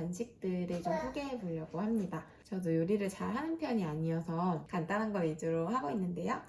간식들을 좀 소개해 보려고 합니다. 저도 요리를 잘 하는 편이 아니어서 간단한 거 위주로 하고 있는데요.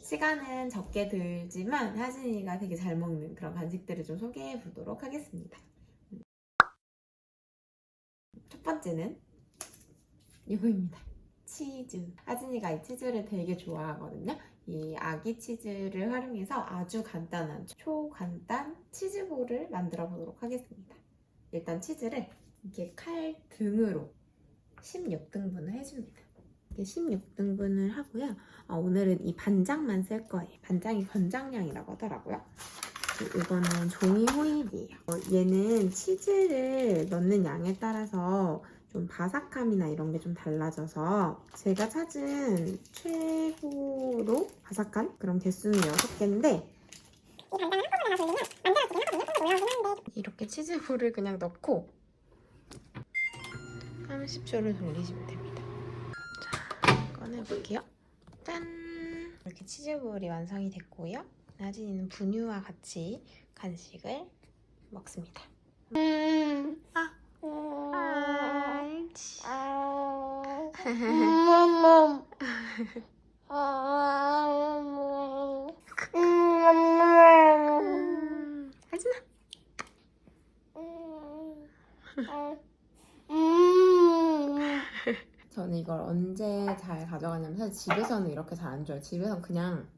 시간은 적게 들지만 하진이가 되게 잘 먹는 그런 간식들을 좀 소개해 보도록 하겠습니다. 첫 번째는 이거입니다. 치즈. 하진이가 이 치즈를 되게 좋아하거든요. 이 아기 치즈를 활용해서 아주 간단한 초간단 치즈볼을 만들어 보도록 하겠습니다. 일단 치즈를 이렇게 칼 등으로 16등분을 해줍니다. 이렇게 16등분을 하고요. 어, 오늘은 이 반장만 쓸 거예요. 반장이 권장량이라고 하더라고요. 이거는 종이 호일이에요. 어, 얘는 치즈를 넣는 양에 따라서 좀 바삭함이나 이런 게 좀 달라져서 제가 찾은 최고로 바삭한 그런 개수는 6개인데 이 간단한 한꺼번에 다 돌리면 만들어지긴 하거든요. 조금 올라오긴 하는데 이렇게 치즈볼을 그냥 넣고 30초를 돌리시면 됩니다. 자, 꺼내볼게요. 짠! 이렇게 치즈볼이 완성이 됐고요. 나진이는 분유와 같이 간식을 먹습니다. 음. 아. 음. 아. 음. 아. 음. 하진아. 음. 저는 이걸 언제 잘 가져가냐면 사실 집에서는 이렇게 잘 안 줘요. 집에서는 그냥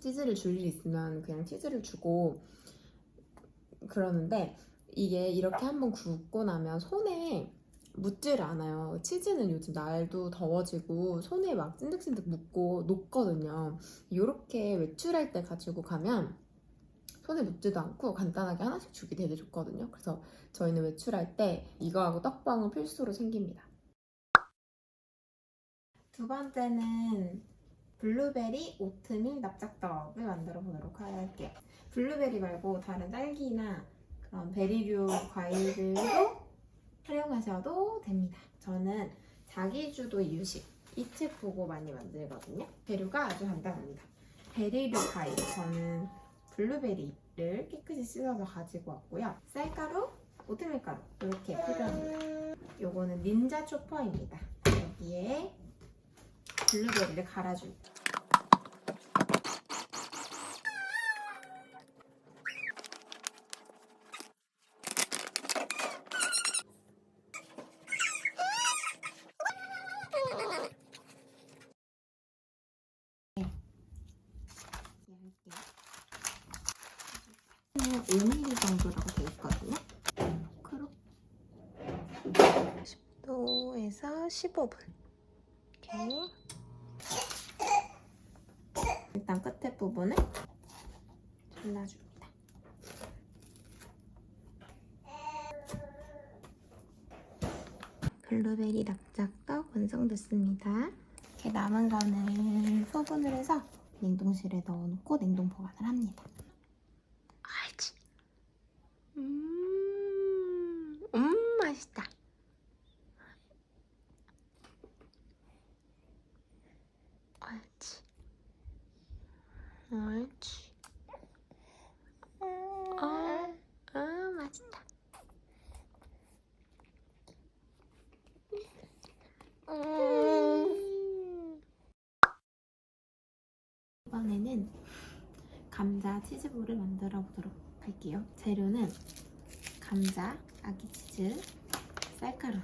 치즈를 줄 일 있으면 그냥 치즈를 주고 그러는데 이게 이렇게 한번 굽고 나면 손에 묻질 않아요. 치즈는 요즘 날도 더워지고 손에 막 찐득찐득 묻고 녹거든요. 이렇게 외출할 때 가지고 가면 손에 묻지도 않고 간단하게 하나씩 주기 되게 좋거든요. 그래서 저희는 외출할 때 이거하고 떡방은 필수로 챙깁니다. 두 번째는 블루베리 오트밀 납작떡을 만들어 보도록 할게요. 블루베리 말고 다른 딸기나 그런 베리류 과일들도 활용하셔도 됩니다. 저는 자기주도 이유식 이 책 보고 많이 만들거든요. 재료가 아주 간단합니다. 베리류 과일 저는 블루베리를 깨끗이 씻어서 가지고 왔고요. 쌀가루, 오트밀 가루 이렇게 필요합니다. 요거는 닌자 초퍼입니다. 여기에 블루베리를 갈아줄게요. 한 5mm 정도라고 되어 있거든요. 크로 10도에서 15분. 일단 끝에 부분을 잘라줍니다. 블루베리 납작떡 완성됐습니다. 이렇게 남은 거는 소분을 해서 냉동실에 넣어놓고 냉동 보관을 합니다. 아이치. 음, 음 맛있다. 옳지. 옳지. 아, 아, 맛있다. 음. 이번에는 감자 치즈볼을 만들어 보도록 할게요. 재료는 감자, 아기 치즈, 쌀가루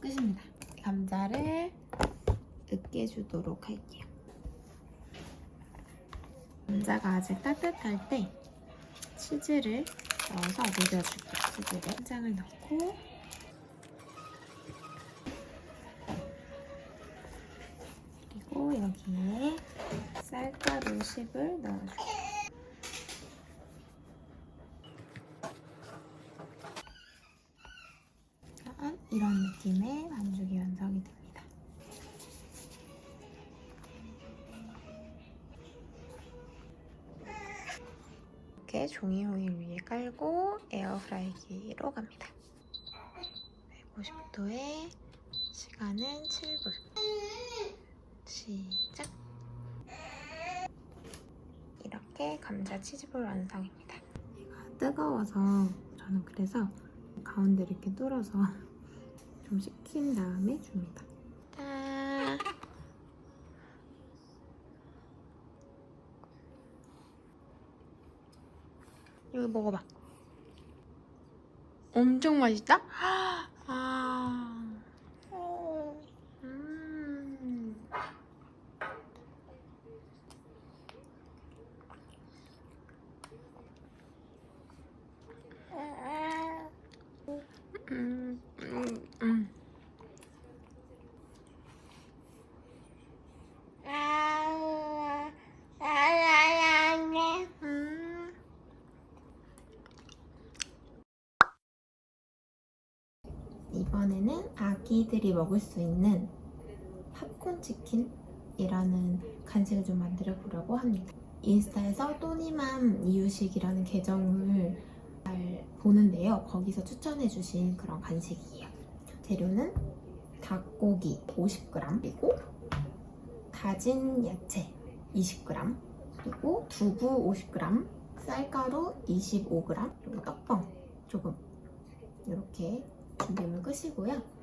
끝입니다. 감자를 으깨주도록 할게요. 감자가 아직 따뜻할 때 치즈를 넣어서 녹여줄게요. 치즈를 한 장을 넣고 그리고 여기에 쌀가루 10을 넣어줄게요. 짠! 이런 느낌의 이렇게 종이 호일 위에 깔고 에어프라이기로 갑니다. 150도에 시간은 7분. 시작. 이렇게 감자 치즈볼 완성입니다. 얘가 뜨거워서 저는 그래서 가운데를 이렇게 뚫어서 좀 식힌 다음에 줍니다. 짠. 이거 먹어봐. 엄청 맛있다? 아. 음. 음, 음, 음. 음. 이번에는 아기들이 먹을 수 있는 팝콘 치킨이라는 간식을 좀 만들어 보려고 합니다. 인스타에서 또니맘 이유식이라는 계정을 잘 보는데요. 거기서 추천해 주신 그런 간식이에요. 재료는 닭고기 50g 그리고 다진 야채 20g 그리고 두부 50g 쌀가루 25g 그리고 떡빵 조금 이렇게 준비물 끝이고요.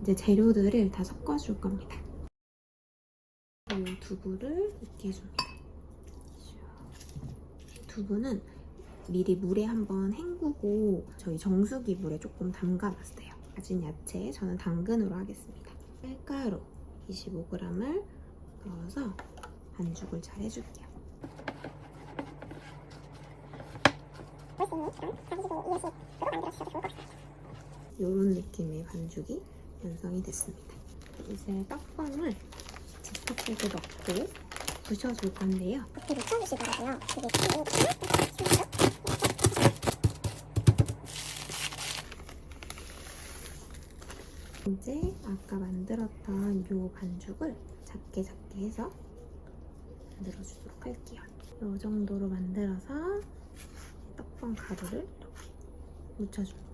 이제 재료들을 다 섞어줄 겁니다. 이 두부를 이렇게 해줍니다. 두부는 미리 물에 한번 헹구고 저희 정수기 물에 조금 담가놨어요. 다진 야채 저는 당근으로 하겠습니다. 쌀가루 25g을 넣어서 반죽을 잘 해줄게요. 이런 느낌의 반죽이 완성이 됐습니다. 이제 떡빵을 제파팩에 넣고 부셔줄 건데요. 이렇게 채워주시더라고요. 이게 좀 이제 아까 만들었던 이 반죽을 작게 작게 해서 만들어주도록 할게요. 이 정도로 만들어서 떡빵 가루를 이렇게 묻혀줍니다.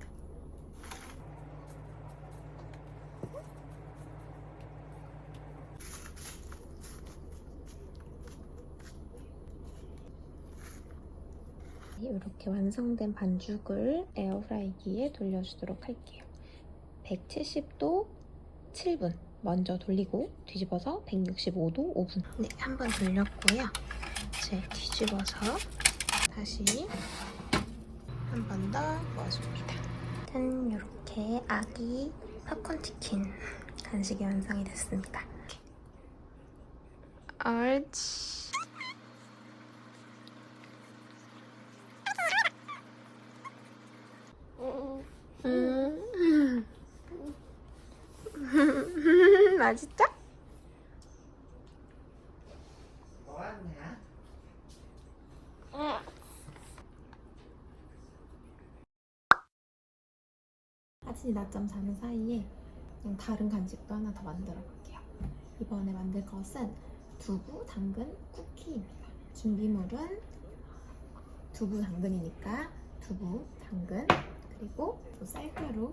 이렇게 완성된 반죽을 에어프라이기에 돌려주도록 할게요. 170도 7분 먼저 돌리고 뒤집어서 165도 5분 네, 한 번 돌렸고요. 이제 뒤집어서 다시 한 번 더 구워줍니다. 짠, 이렇게 아기 팝콘 치킨 간식이 완성이 됐습니다. 옳지. 음. 맛있죠? 뭐하냐? 하진이 낮잠 자는 사이에 그냥 다른 간식도 하나 더 만들어 볼게요. 이번에 만들 것은 두부, 당근, 쿠키입니다. 준비물은 두부, 당근이니까 두부, 당근, 그리고 또 쌀가루,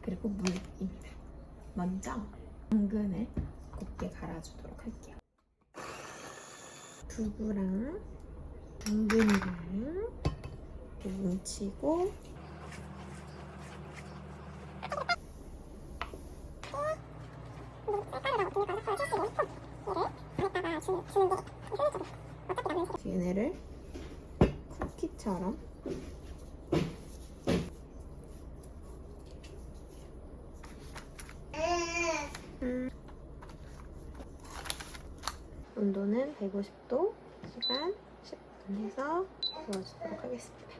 그리고 물입니다. 먼저 당근을 곱게 갈아주도록 할게요. 두부랑 당근이랑 뭉치고 얘네를 쿠키처럼 음. 온도는 150도 시간 10분 해서 구워주도록 하겠습니다.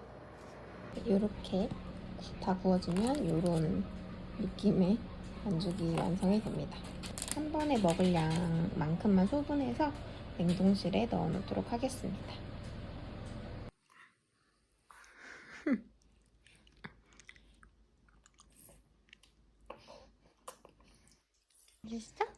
이렇게 다 구워지면 이런 느낌의 반죽이 완성이 됩니다. 한 번에 먹을 양만큼만 소분해서 냉동실에 넣어 놓도록 하겠습니다. 맛있어?